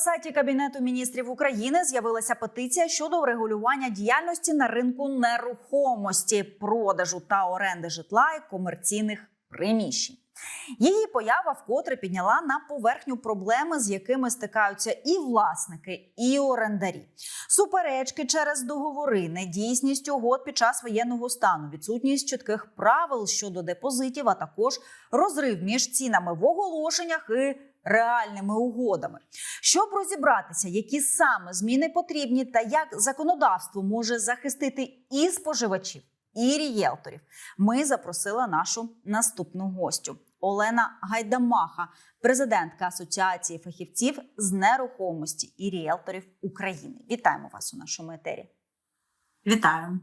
сайті Кабінету міністрів України з'явилася петиція щодо врегулювання діяльності на ринку нерухомості, продажу та оренди житла і комерційних приміщень. Її поява вкотре підняла на поверхню проблеми, з якими стикаються і власники, і орендарі. Суперечки через договори, недійсність угод під час воєнного стану, відсутність чітких правил щодо депозитів, а також розрив між цінами в оголошеннях і реальними угодами. Щоб розібратися, які саме зміни потрібні, та як законодавство може захистити і споживачів, і рієлторів, ми запросили нашу наступну гостю. Олена Гайдамаха, президентка Асоціації фахівців з нерухомості і ріелторів України. Вітаємо вас у нашому етері. Вітаю.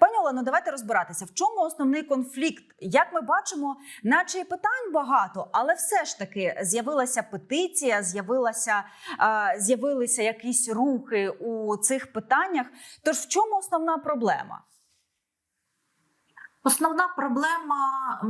Пані Олено, давайте розбиратися, в чому основний конфлікт. Як ми бачимо, наче і питань багато, але все ж таки з'явилася петиція, з'явилася з'явилися якісь рухи у цих питаннях. Тож в чому основна проблема? Основна проблема,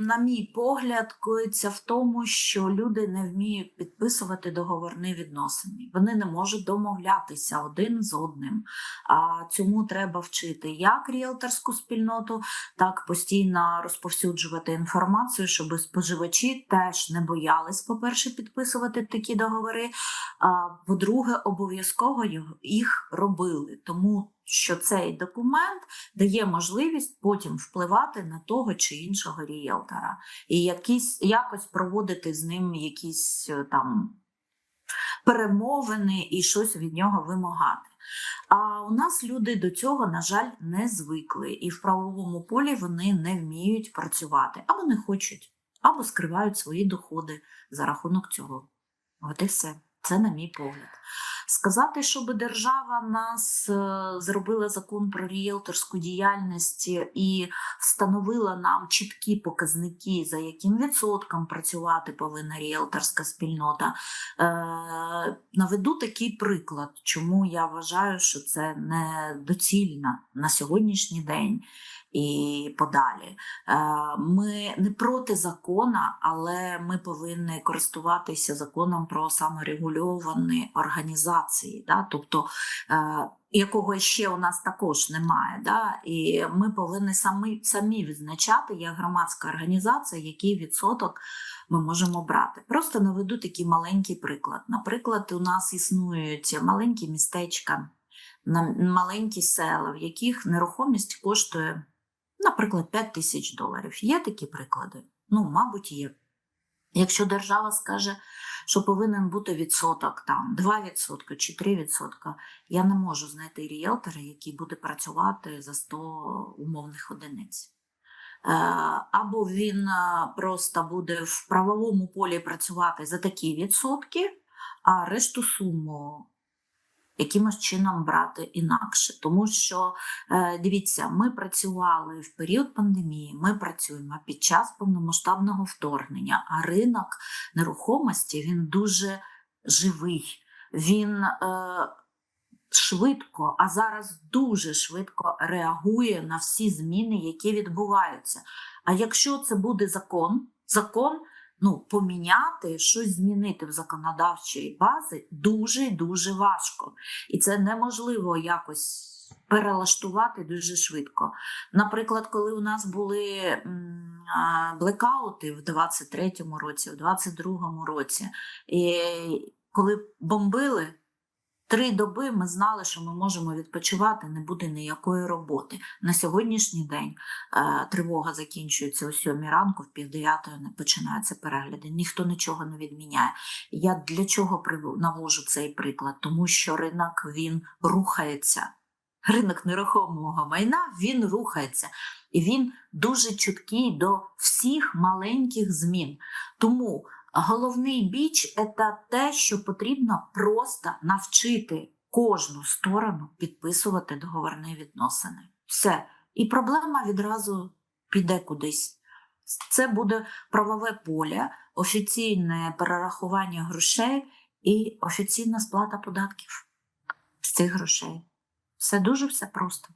на мій погляд, коїться в тому, що люди не вміють підписувати договорні відносини. Вони не можуть домовлятися один з одним. А цьому треба вчити як ріелторську спільноту, так постійно розповсюджувати інформацію, щоб споживачі теж не боялись, по-перше, підписувати такі договори. А по-друге, обов'язково їх робили. Тому що цей документ дає можливість потім впливати на того чи іншого ріелтора і якісь, якось проводити з ним якісь е, там перемовини і щось від нього вимагати. А у нас люди до цього, на жаль, не звикли, і в правовому полі вони не вміють працювати або не хочуть, або скривають свої доходи за рахунок цього. От і все. Це на мій погляд. Сказати, щоб держава нас е, зробила закон про ріелторську діяльність і встановила нам чіткі показники, за яким відсотком працювати повинна ріелторська спільнота. Е, наведу такий приклад, чому я вважаю, що це недоцільно на сьогоднішній день і подалі. Е, Ми не проти закона, але ми повинні користуватися законом про саморегульовані організації, да? тобто е, якого ще у нас також немає. Да? І ми повинні самі, самі відзначати як громадська організація, який відсоток ми можемо брати. Просто наведу такий маленький приклад. Наприклад, у нас існують маленькі містечка, на- маленькі села, в яких нерухомість коштує наприклад, 5 тисяч доларів. Є такі приклади? Ну, мабуть, є. Якщо держава скаже, що повинен бути відсоток, там 2% чи 3%, я не можу знайти ріелтора, який буде працювати за 100 умовних одиниць. Е, Або він е, просто буде в правовому полі працювати за такі відсотки, а решту суму якимось чином брати інакше. Тому що Е, Дивіться, ми працювали в період пандемії, ми працюємо під час повномасштабного вторгнення, а ринок нерухомості він дуже живий. Він е, швидко, а зараз дуже швидко реагує на всі зміни, які відбуваються. А якщо це буде закон, закон ну, поміняти, щось змінити в законодавчій базі дуже дуже важко. І це неможливо якось перелаштувати дуже швидко. Наприклад, коли у нас були блекаути в 23-му році, в 22-му році, і коли бомбили. Три доби ми знали, що ми можемо відпочивати, не буде ніякої роботи. На сьогоднішній день е, тривога закінчується о сьомій ранку, в півдев'ятої не починаються перегляди. Ніхто нічого не відміняє. Я для чого навожу цей приклад? Тому що ринок він рухається. Ринок нерухомого майна він рухається. І він дуже чуткий до всіх маленьких змін. Тому головний біч це те, що потрібно просто навчити кожну сторону підписувати договорні відносини. Все. І проблема відразу піде кудись. Це буде правове поле, офіційне перерахування грошей і офіційна сплата податків з цих грошей. Все дуже все просто.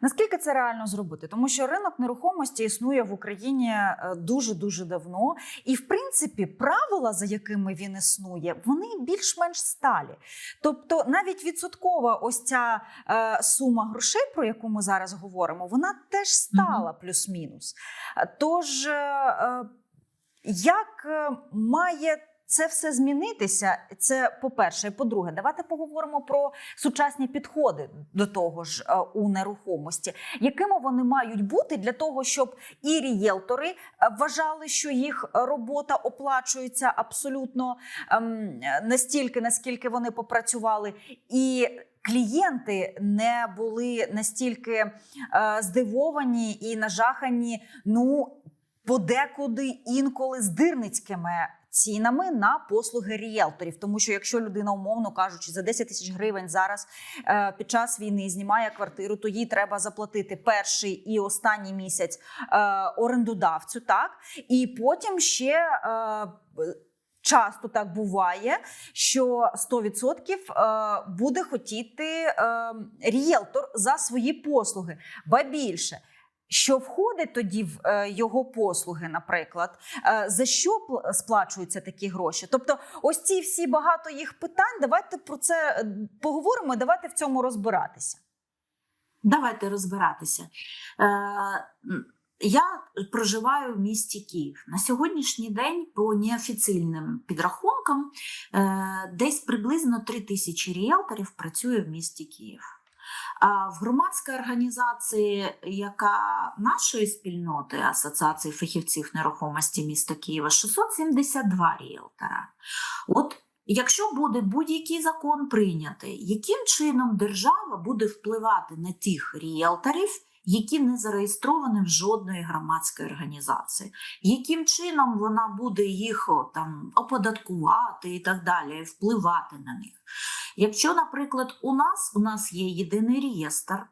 Наскільки це реально зробити? Тому що ринок нерухомості існує в Україні дуже дуже давно, і в принципі правила, за якими він існує, вони більш-менш сталі. Тобто, навіть відсоткова ось ця е, сума грошей, про яку ми зараз говоримо, вона теж стала плюс-мінус. Тож, е, е, як е, має це все змінитися? Це по-перше, по-друге, давайте поговоримо про сучасні підходи до того ж е, у нерухомості, якими вони мають бути для того, щоб і рієлтори е, вважали, що їх робота оплачується абсолютно ем, настільки, наскільки вони попрацювали, і клієнти не були настільки е, здивовані і нажахані. Ну подекуди інколи здирницькими цінами на послуги ріелторів. Тому що якщо людина, умовно кажучи, за 10 тисяч гривень зараз е, під час війни знімає квартиру, то їй треба заплатити перший і останній місяць е, орендодавцю, так і потім ще. Е, Часто так буває, що 100% е, буде хотіти рієлтор за свої послуги, ба більше. Що входить тоді в е, його послуги, наприклад, Е, за що пл- сплачуються такі гроші? Тобто, ось ці всі багато їх питань. Давайте про це е, поговоримо. Давайте в цьому розбиратися. Давайте розбиратися. Я проживаю в місті Київ. На сьогоднішній день, по неофіційним підрахункам, десь приблизно 3 тисячі ріелторів працює в місті Київ. В громадській організації, яка нашої спільноти Асоціації фахівців нерухомості міста Києва, 672 ріелтора. От Якщо буде будь-який закон прийнятий, яким чином держава буде впливати на тих ріелторів, які не зареєстровані в жодної громадської організації, яким чином вона буде їх там оподаткувати і так далі, впливати на них? Якщо, наприклад, у нас у нас є єдиний реєстр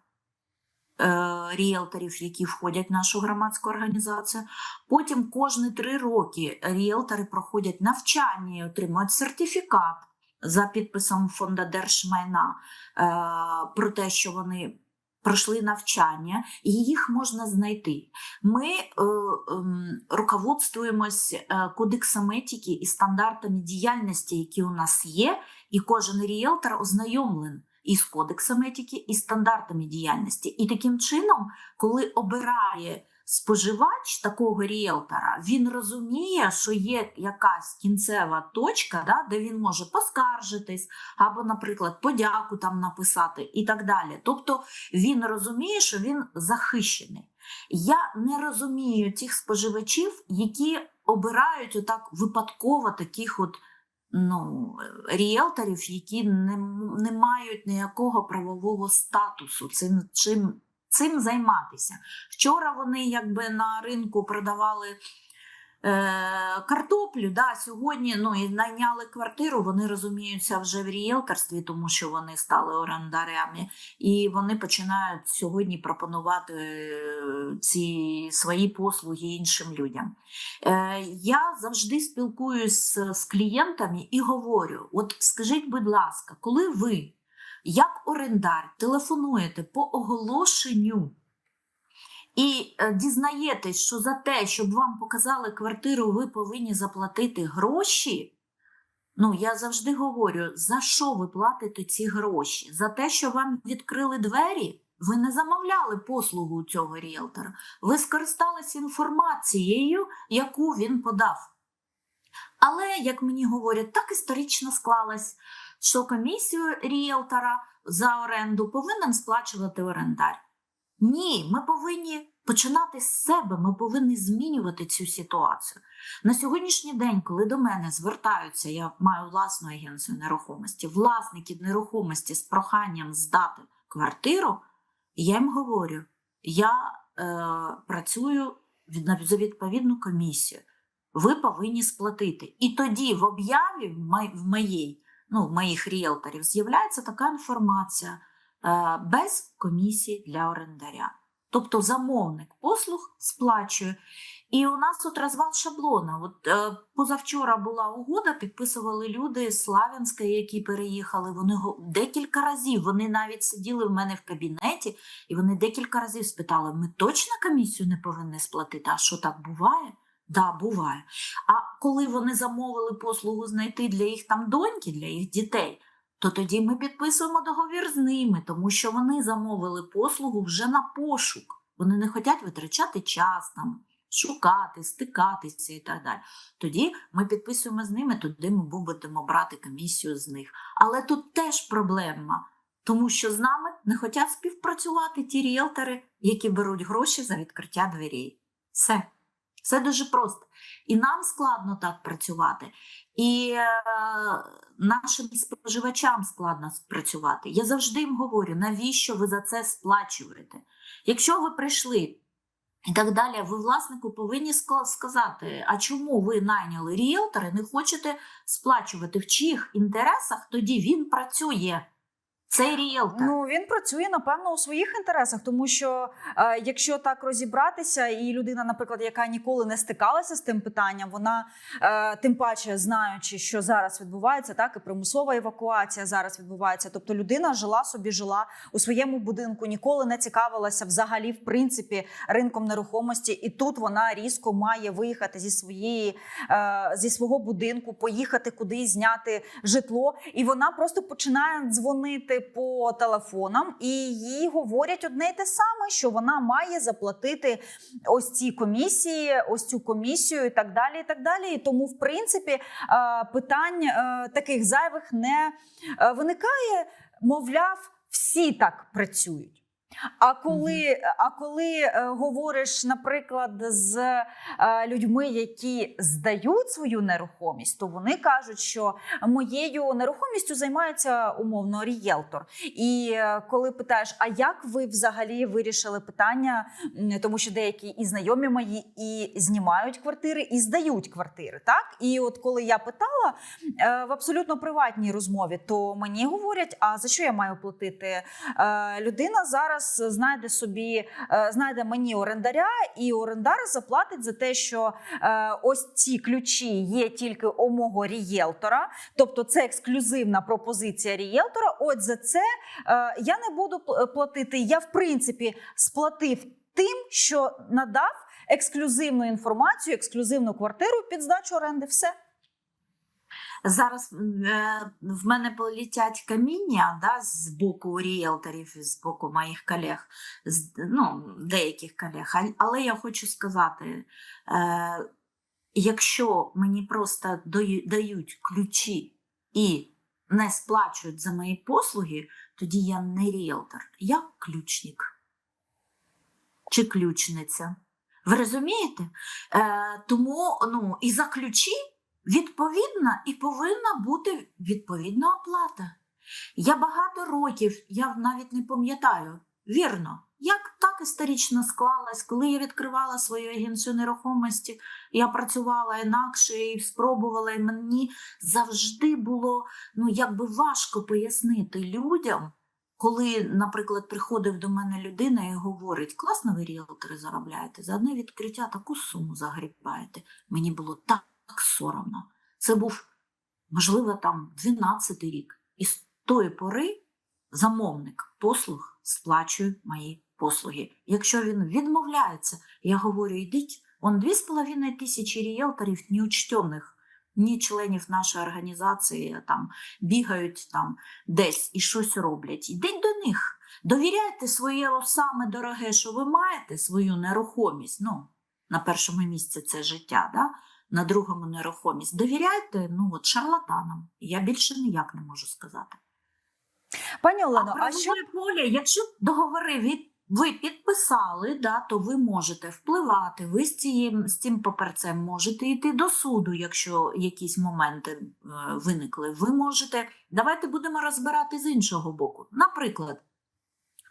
е, ріелторів, які входять в нашу громадську організацію, Потім кожні три роки ріелтори проходять навчання і отримують сертифікат за підписом фонду держмайна е, про те, що вони пройшли навчання, і їх можна знайти. Ми е, е, руководствуємось кодексом етики і стандартами діяльності, які у нас є, і кожен ріелтор ознайомлений із кодексом етики і стандартами діяльності. І таким чином, коли обирає споживач такого ріелтора, він розуміє, що є якась кінцева точка, да, де він може поскаржитись, або, наприклад, подяку там написати і так далі. Тобто він розуміє, що він захищений. Я не розумію тих споживачів, які обирають отак випадково таких от. Ну, ріелторів, які не, не мають ніякого правового статусу цим чим цим займатися. Вчора вони якби на ринку продавали е, картоплю, да, сьогодні ну, і найняли квартиру, вони розуміються вже в ріелторстві, тому що вони стали орендарями, і вони починають сьогодні пропонувати е, ці свої послуги іншим людям. Е, я завжди спілкуюсь з, з клієнтами і говорю: от скажіть, будь ласка, коли ви як орендар телефонуєте по оголошенню і е, дізнаєтесь, що за те, щоб вам показали квартиру, ви повинні заплатити гроші. Ну, я завжди говорю, за що ви платите ці гроші? За те, що вам відкрили двері? Ви не замовляли послугу цього ріелтора. Ви скористалися інформацією, яку він подав. Але, як мені говорять, так історично склалось, що комісію ріелтора за оренду повинен сплачувати орендар. Ні, ми повинні починати з себе, ми повинні змінювати цю ситуацію. На сьогоднішній день, коли до мене звертаються, я маю власну агенцію нерухомості, власники нерухомості з проханням здати квартиру, я їм говорю: я е, працюю за відповідну комісію. Ви повинні сплатити. І тоді в об'яві в моїй, ну, в моїх ріелторів з'являється така інформація е, без комісії для орендаря. Тобто замовник послуг сплачує. І у нас тут розвал шаблона. От е, позавчора була угода, підписували люди з Славянська, які переїхали. Вони декілька разів. Вони навіть сиділи в мене в кабінеті, і вони декілька разів спитали: ми точно комісію не повинні сплатити? А що так буває? Да, буває. А коли вони замовили послугу знайти для їх там доньки, для їх дітей, то тоді ми підписуємо договір з ними, тому що вони замовили послугу вже на пошук. Вони не хочуть витрачати час там, шукати, стикатися і так далі. Тоді ми підписуємо з ними, туди ми будемо брати комісію з них. Але тут теж проблема, тому що з нами не хочуть співпрацювати ті ріелтори, які беруть гроші за відкриття дверей. Все. Це дуже просто. І нам складно так працювати, і е, нашим споживачам складно працювати. Я завжди їм говорю, навіщо ви за це сплачуєте? Якщо ви прийшли і так далі, ви власнику повинні сказати, а чому ви найняли ріелтора і не хочете сплачувати в чиїх інтересах, тоді він працює. Цей ріелтор. Ну він працює напевно у своїх інтересах, тому що е, якщо так розібратися, і людина, наприклад, яка ніколи не стикалася з тим питанням, вона е, тим паче знаючи, що зараз відбувається, так і примусова евакуація зараз відбувається. Тобто людина жила собі, жила у своєму будинку, ніколи не цікавилася взагалі, в принципі, ринком нерухомості, і тут вона різко має виїхати зі своєї е, зі свого будинку, поїхати кудись, зняти житло, і вона просто починає дзвонити по телефонам, і їй говорять одне й те саме, що вона має заплатити ось ці комісії, ось цю комісію, і так далі. І так далі. І тому, в принципі, е, питань е, таких зайвих не е, виникає. Мовляв, всі так працюють. А коли, а коли е, говориш, наприклад, з е, людьми, які здають свою нерухомість, то вони кажуть, що моєю нерухомістю займається умовно рієлтор. І е, коли питаєш, а як ви взагалі вирішили питання, тому що деякі і знайомі мої і знімають квартири, і здають квартири. Так, і от коли я питала е, в абсолютно приватній розмові, то мені говорять: а за що я маю платити? Е, Людина зараз знайде собі, е, знайде мені орендаря, і орендар заплатить за те, що е, ось ці ключі є тільки у мого рієлтора, тобто це ексклюзивна пропозиція рієлтора. От за це е, я не буду платити. Я в принципі сплатив тим, що надав ексклюзивну інформацію, ексклюзивну квартиру під здачу оренди. Все. Зараз е, в мене полетять каміння да, з боку ріелторів, з боку моїх колег, з, ну, деяких колег. Але я хочу сказати: е, якщо мені просто дають ключі і не сплачують за мої послуги, тоді я не ріелтор, я ключник чи ключниця. Ви розумієте? Е, тому ну, і за ключі відповідна і повинна бути відповідна оплата. Я багато років, я навіть не пам'ятаю, вірно, як так історично склалось, коли я відкривала свою агенцію нерухомості, я працювала інакше і спробувала, і мені завжди було ну, якби важко пояснити людям, коли, наприклад, приходив до мене людина і говорить, класно ви ріелтори заробляєте, за одне відкриття таку суму загрібаєте. Мені було так соромно. Це був, можливо, там 12-й рік. І з тої пори замовник послуг сплачує мої послуги. Якщо він відмовляється, я говорю, йдіть, он 2,5 тисячі ріелторів неучтених, ні членів нашої організації там бігають там десь і щось роблять. Йдіть до них. Довіряйте своє саме дороге, що ви маєте, свою нерухомість. Ну, на першому місці це життя, да? На другому нерухомість. Довіряйте ну, от, шарлатанам. Я більше ніяк не можу сказати. Пані Олено, а а що поле, якщо договори від ви підписали, да, то ви можете впливати. Ви з цим, з цим паперцем можете йти до суду, якщо якісь моменти е, виникли. Ви можете. Давайте будемо розбирати з іншого боку. Наприклад,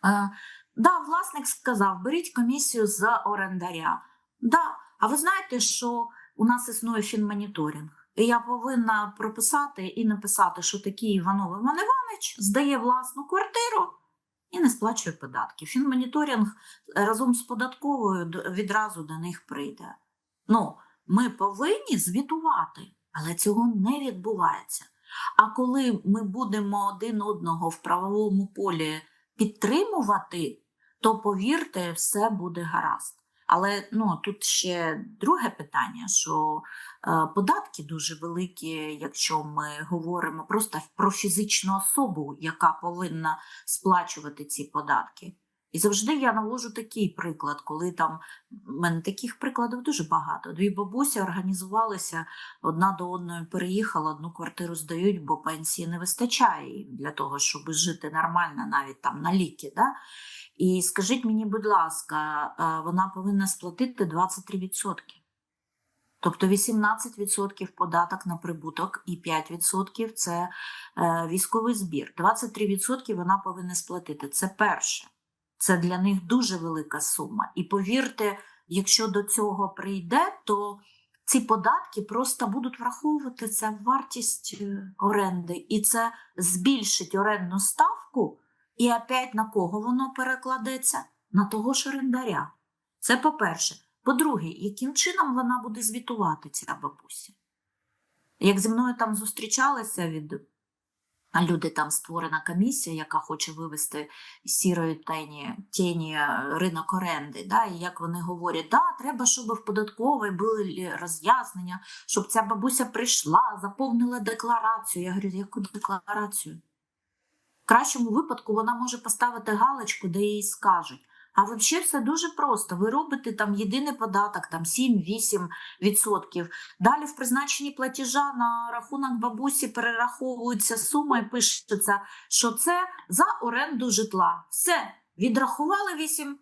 е, да, власник сказав, беріть комісію з орендаря. Да, а ви знаєте, що у нас існує фінмоніторинг. І я повинна прописати і написати, що такий Іванов Іван Іванович здає власну квартиру і не сплачує податки. Фінмоніторинг разом з податковою відразу до них прийде. Ну, ми повинні звітувати, але цього не відбувається. А коли ми будемо один одного в правовому полі підтримувати, то повірте, все буде гаразд. Але ну, тут ще друге питання, що е, податки дуже великі, якщо ми говоримо просто про фізичну особу, яка повинна сплачувати ці податки. І завжди я навожу такий приклад, коли там в мене таких прикладів дуже багато. Дві бабусі організувалися, одна до одної переїхала, одну квартиру здають, бо пенсії не вистачає їм для того, щоб жити нормально, навіть там на ліки. Да? І скажіть мені, будь ласка, вона повинна сплатити 23%. Тобто 18% податок на прибуток і 5% це е, військовий збір. 23% вона повинна сплатити. Це перше. Це для них дуже велика сума. І повірте, якщо до цього прийде, то ці податки просто будуть враховуватися в вартість е, оренди, і це збільшить орендну ставку. І опять на кого воно перекладеться? На того ж орендаря. Це по-перше. По-друге, яким чином вона буде звітувати ця бабуся? Як зі мною там зустрічалися від люди, там створена комісія, яка хоче вивести з сірої тені, тіні е, ринок оренди. Да? І як вони говорять, да, треба, щоб в податковій були роз'яснення, щоб ця бабуся прийшла, заповнила декларацію. Я говорю, яку декларацію? Кращому випадку вона може поставити галочку, де їй скажуть. А взагалі все дуже просто. Ви робите там єдиний податок, там 7-8%. Далі в призначенні платежа на рахунок бабусі перераховується сума і пишеться, що це за оренду житла. Все, відрахували 8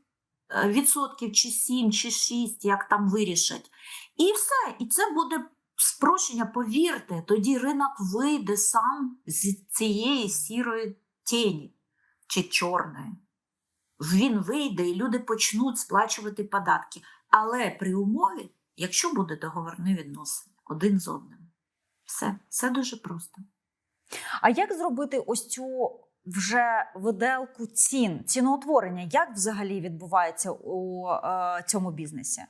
е, відсотків, чи 7, чи 6, як там вирішать. І все. І це буде спрощення, повірте, тоді ринок вийде сам з цієї сірої тіні чи чорної. Він вийде і люди почнуть сплачувати податки. Але при умові, якщо буде договорні відносини один з одним. Все, все дуже просто. А як зробити ось цю вже виделку цін, ціноутворення? Як взагалі відбувається у е, цьому бізнесі?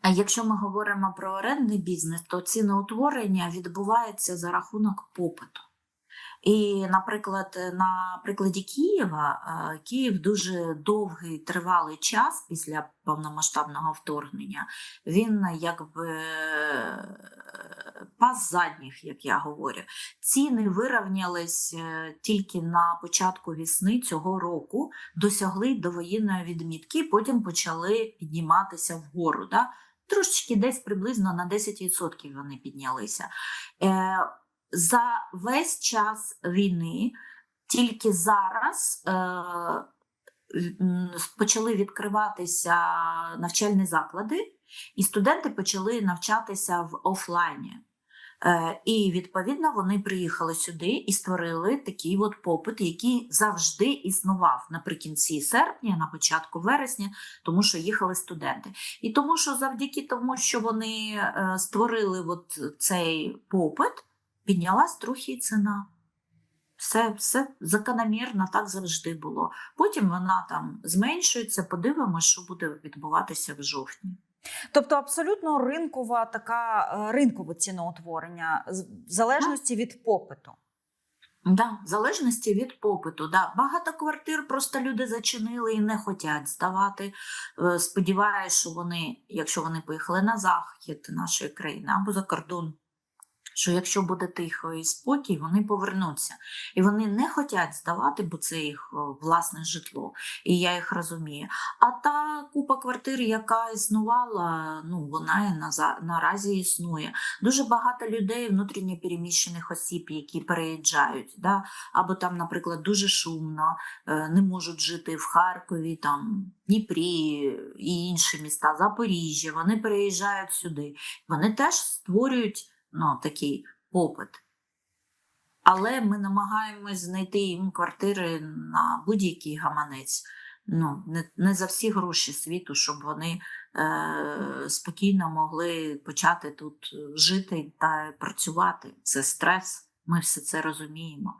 А якщо ми говоримо про орендний бізнес, то ціноутворення відбувається за рахунок попиту. І, наприклад, на прикладі Києва, е, Київ дуже довгий тривалий час після повномасштабного вторгнення, він якби пас задніх, як я говорю. Ціни вирівнялись е, тільки на початку весни цього року, досягли довоєнної відмітки, потім почали підніматися вгору. Да? Трошечки десь приблизно на 10% вони піднялися. Е, за весь час війни тільки зараз е, почали відкриватися навчальні заклади, і студенти почали навчатися в офлайні. Е, і відповідно вони приїхали сюди і створили такий от попит, який завжди існував наприкінці серпня, на початку вересня, тому що їхали студенти. І тому, що завдяки тому, що вони е, створили от цей попит, піднялась трохи і ціна. Все, все закономірно, так завжди було. Потім вона там зменшується, подивимося, що буде відбуватися в жовтні. Тобто абсолютно ринкова така е, ринкове ціноутворення в залежності від попиту. Да, в залежності від попиту. Да. Багато квартир просто люди зачинили і не хочуть здавати. Е, Сподіваюсь, що вони, якщо вони поїхали на захід нашої країни або за кордон, що якщо буде тихо і спокій, вони повернуться. І вони не хочуть здавати, бо це їх власне житло. І я їх розумію. А та купа квартир, яка існувала, ну вона і наразі існує. Дуже багато людей, внутрішньо переміщених осіб, які переїжджають, да? або там, наприклад, дуже шумно, е, не можуть жити в Харкові, там, Дніпрі і інші міста, Запоріжжя. Вони переїжджають сюди. Вони теж створюють ну, такий попит. Але ми намагаємось знайти їм квартири на будь-який гаманець. Ну, не, не за всі гроші світу, щоб вони е, спокійно могли почати тут жити та працювати. Це стрес, ми все це розуміємо.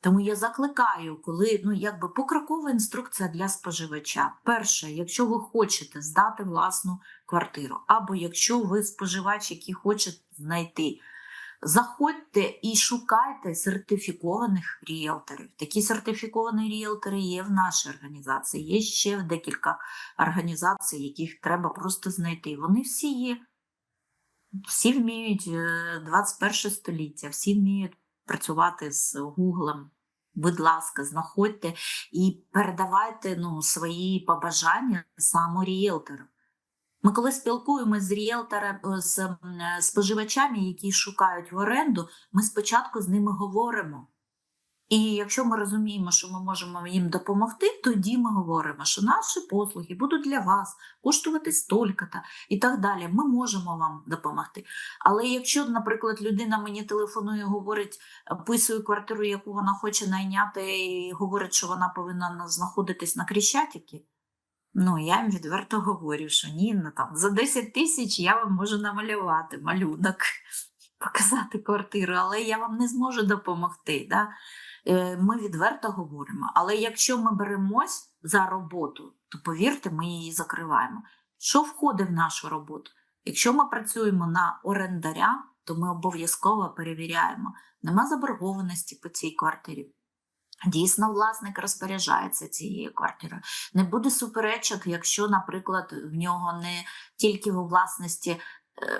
Тому я закликаю, коли ну якби покрокова інструкція для споживача. Перше, якщо ви хочете здати власну квартиру, або якщо ви споживач, який хоче знайти, заходьте і шукайте сертифікованих ріелторів. Такі сертифіковані ріелтори є в нашій організації. Є ще декілька організацій, яких треба просто знайти. Вони всі є. Всі вміють е, 21 століття, всі вміють працювати з Гуглом. Будь ласка, знаходьте і передавайте ну, свої побажання саме ріелтору. Ми коли спілкуємося з ріелторами, з е, споживачами, які шукають в оренду, ми спочатку з ними говоримо. І якщо ми розуміємо, що ми можемо їм допомогти, тоді ми говоримо, що наші послуги будуть для вас коштувати стільки-то і так далі. Ми можемо вам допомогти. Але якщо, наприклад, людина мені телефонує, говорить, описує квартиру, яку вона хоче найняти, і говорить, що вона повинна знаходитись на Крещатикі, ну я їм відверто говорю, що ні, ну там за 10 тисяч я вам можу намалювати малюнок, показати квартиру, але я вам не зможу допомогти. Да? Е, Ми відверто говоримо. Але якщо ми беремось за роботу, то повірте, ми її закриваємо. Що входить в нашу роботу? Якщо ми працюємо на орендаря, то ми обов'язково перевіряємо, нема заборгованості по цій квартирі. Дійсно, власник розпоряджається цією квартирою. Не буде суперечок, якщо, наприклад, в нього не тільки у власності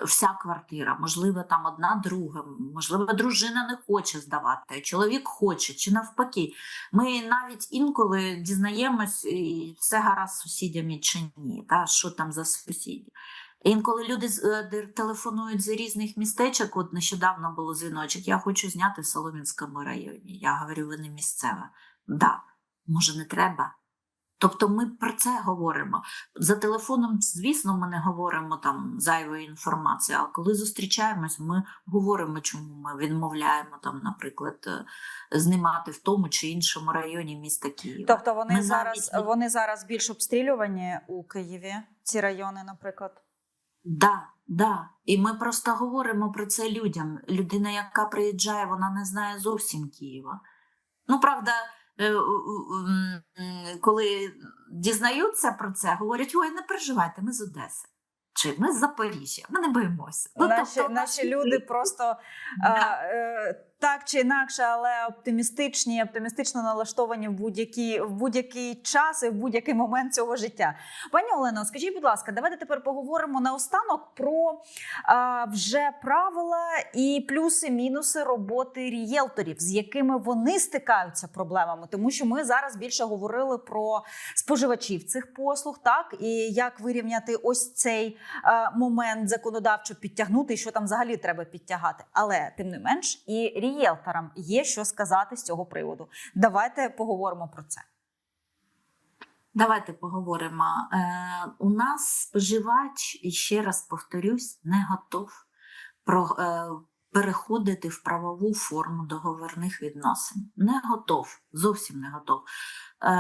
вся квартира, можливо, там одна друга, можливо, дружина не хоче здавати, чоловік хоче, чи навпаки. Ми навіть інколи дізнаємось, і все гаразд з сусідями чи ні, та, що там за сусіді. Інколи люди е, телефонують з різних містечок, от нещодавно було дзвіночок, я хочу зняти в Солом'янському районі. Я говорю, ви не місцева. Да, може, не треба. Тобто ми про це говоримо. За телефоном, звісно, ми не говоримо там зайвої інформації, а коли зустрічаємось, ми говоримо, чому ми відмовляємо там, наприклад, е, знімати в тому чи іншому районі міста Києва. Тобто вони Ми зараз навіть вони зараз більш обстрілювані у Києві, ці райони, наприклад. Да, да. І ми просто говоримо про це людям. Людина, яка приїжджає, вона не знає зовсім Києва. Ну, правда, коли дізнаються про це, говорять: ой, не переживайте, ми з Одеси. Чи ми з Запоріжжя, ми не боїмося. Ну, наші, тобто, наші люди просто Да. е, е, так чи інакше, але оптимістичні, оптимістично налаштовані в будь-який в будь-який час і в будь-який момент цього життя. Пані Олено, скажіть, будь ласка, давайте тепер поговоримо наостанок про е, вже правила і плюси-мінуси роботи рієлторів, з якими вони стикаються проблемами, тому що ми зараз більше говорили про споживачів цих послуг, так і як вирівняти ось цей е, момент законодавчо підтягнути, і що там взагалі треба підтягати. Але тим не менш, і рієлторам є що сказати з цього приводу. Давайте поговоримо про це. Давайте поговоримо. Е, у нас споживач, і ще раз повторюсь, не готов про, е, переходити в правову форму договірних відносин. Не готов, зовсім не готов. Е,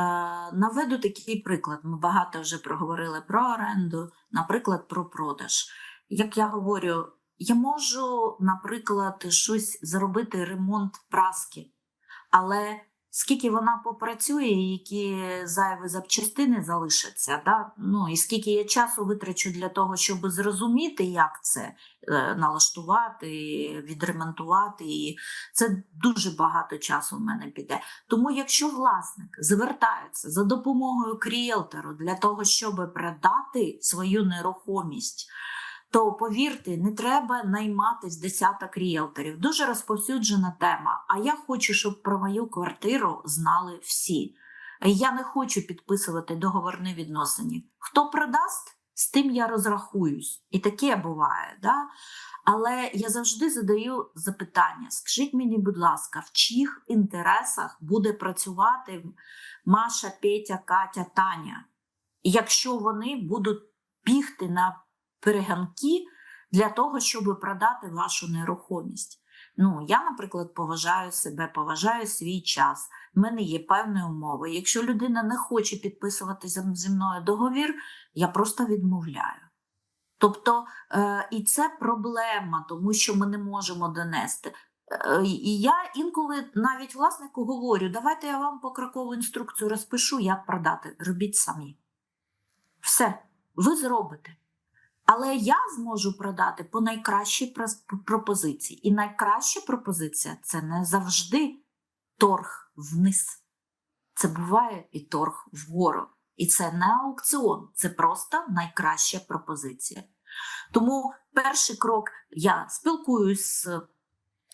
наведу такий приклад. Ми багато вже проговорили про оренду, наприклад, про продаж. Як я говорю, я можу, наприклад, щось зробити ремонт праски, але скільки вона попрацює, які зайві запчастини залишаться, да? ну, і скільки я часу витрачу для того, щоб зрозуміти, як це е, налаштувати, відремонтувати. І це дуже багато часу в мене піде. Тому, якщо власник звертається за допомогою кріелтору для того, щоб продати свою нерухомість, то повірте, не треба найматись десяток ріелторів. Дуже розповсюджена тема. А я хочу, щоб про мою квартиру знали всі. Я не хочу підписувати договорні відносини. Хто продасть, з тим я розрахуюсь. І таке буває. Да? Але я завжди задаю запитання: скажіть мені, будь ласка, в чиїх інтересах буде працювати Маша, Петя, Катя, Таня, якщо вони будуть бігти на перегонки для того, щоб продати вашу нерухомість. Ну, я, наприклад, поважаю себе, поважаю свій час. В мене є певні умови. Якщо людина не хоче підписувати зі зі мною договір, я просто відмовляю. Тобто, е, і це проблема, тому що ми не можемо донести. Е, І я інколи навіть власнику говорю: давайте я вам покрокову інструкцію розпишу, як продати. Робіть самі. Все, ви зробите. Але я зможу продати по найкращій пропозиції. І найкраща пропозиція це не завжди торг вниз. Це буває і торг вгору. І це не аукціон, це просто найкраща пропозиція. Тому перший крок я спілкуюсь з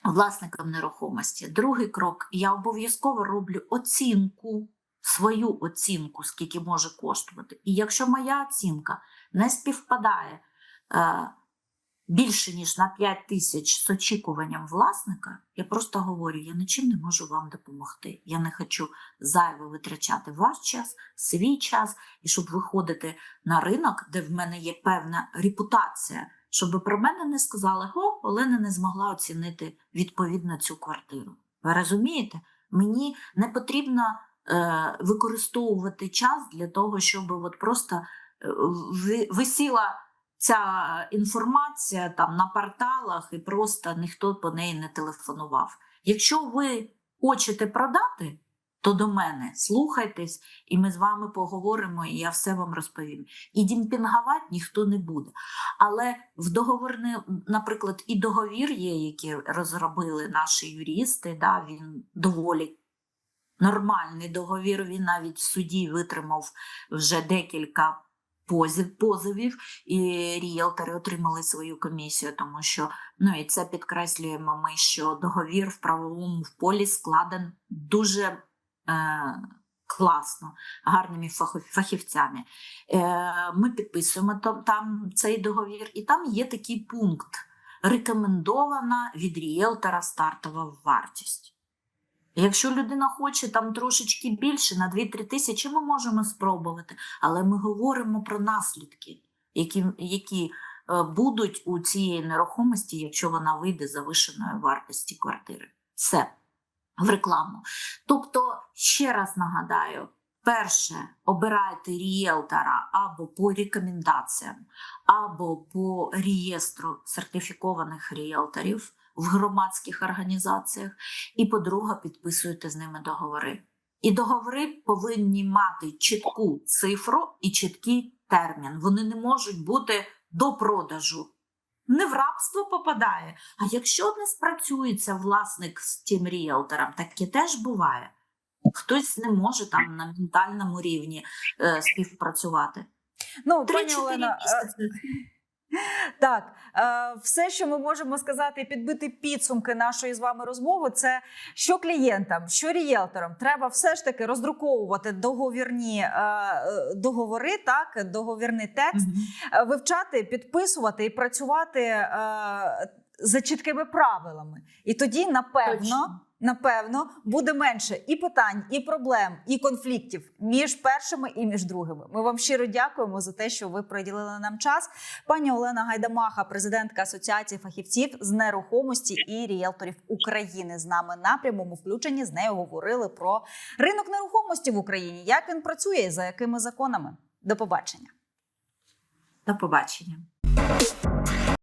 власником нерухомості. Другий крок я обов'язково роблю оцінку, свою оцінку, скільки може коштувати. І якщо моя оцінка не співпадає е, більше ніж на 5 тисяч з очікуванням власника, я просто говорю: я нічим не можу вам допомогти. Я не хочу зайво витрачати ваш час, свій час, і щоб виходити на ринок, де в мене є певна репутація, щоб про мене не сказали, о, Олена не змогла оцінити відповідно цю квартиру. Ви розумієте? Мені не потрібно використовувати час для того, щоб от просто е, висіла ця інформація там на порталах і просто ніхто по неї не телефонував. Якщо ви хочете продати, то до мене слухайтесь, і ми з вами поговоримо, і я все вам розповім. І дімпінгувати ніхто не буде. Але в договорне, наприклад, і договір є, який розробили наші юристи, да, він доволі нормальний договір. Він навіть в суді витримав вже декілька позив, позовів, і ріелтори отримали свою комісію, тому що ну і це підкреслюємо ми, що договір в правовому полі складен дуже е, класно, гарними фахівцями. Е, ми підписуємо там, там цей договір, і там є такий пункт: рекомендована від ріелтора стартова вартість. Якщо людина хоче там трошечки більше, на 2-3 тисячі, ми можемо спробувати. Але ми говоримо про наслідки, які, які е, будуть у цієї нерухомості, якщо вона вийде за вишеною вартості квартири. Все в рекламу. Тобто, ще раз нагадаю: перше, обирайте ріелтора або по рекомендаціям, або по реєстру сертифікованих ріелторів в громадських організаціях. І, по-друге, підписуєте з ними договори. І договори повинні мати чітку цифру і чіткий термін. Вони не можуть бути до продажу. Не в рабство попадає. А якщо не спрацюється власник з тим ріелтором, таке теж буває. Хтось не може там на ментальному рівні е, співпрацювати. Ну, Три-чотири е, місяці. Так, е, все, що ми можемо сказати, підбити підсумки нашої з вами розмови, це що клієнтам, що рієлторам треба все ж таки роздруковувати договірні е, е, договори, так, договірний текст, вивчати, підписувати і працювати за чіткими правилами. І тоді, напевно, Точно. Напевно, буде менше і питань, і проблем, і конфліктів між першими і між другими. Ми вам щиро дякуємо за те, що ви приділили нам час. Пані Олена Гайдамаха, президентка Асоціації фахівців з нерухомості і ріелторів України, з нами на прямому включенні. З нею говорили про ринок нерухомості в Україні, як він працює і за якими законами. До побачення. До побачення.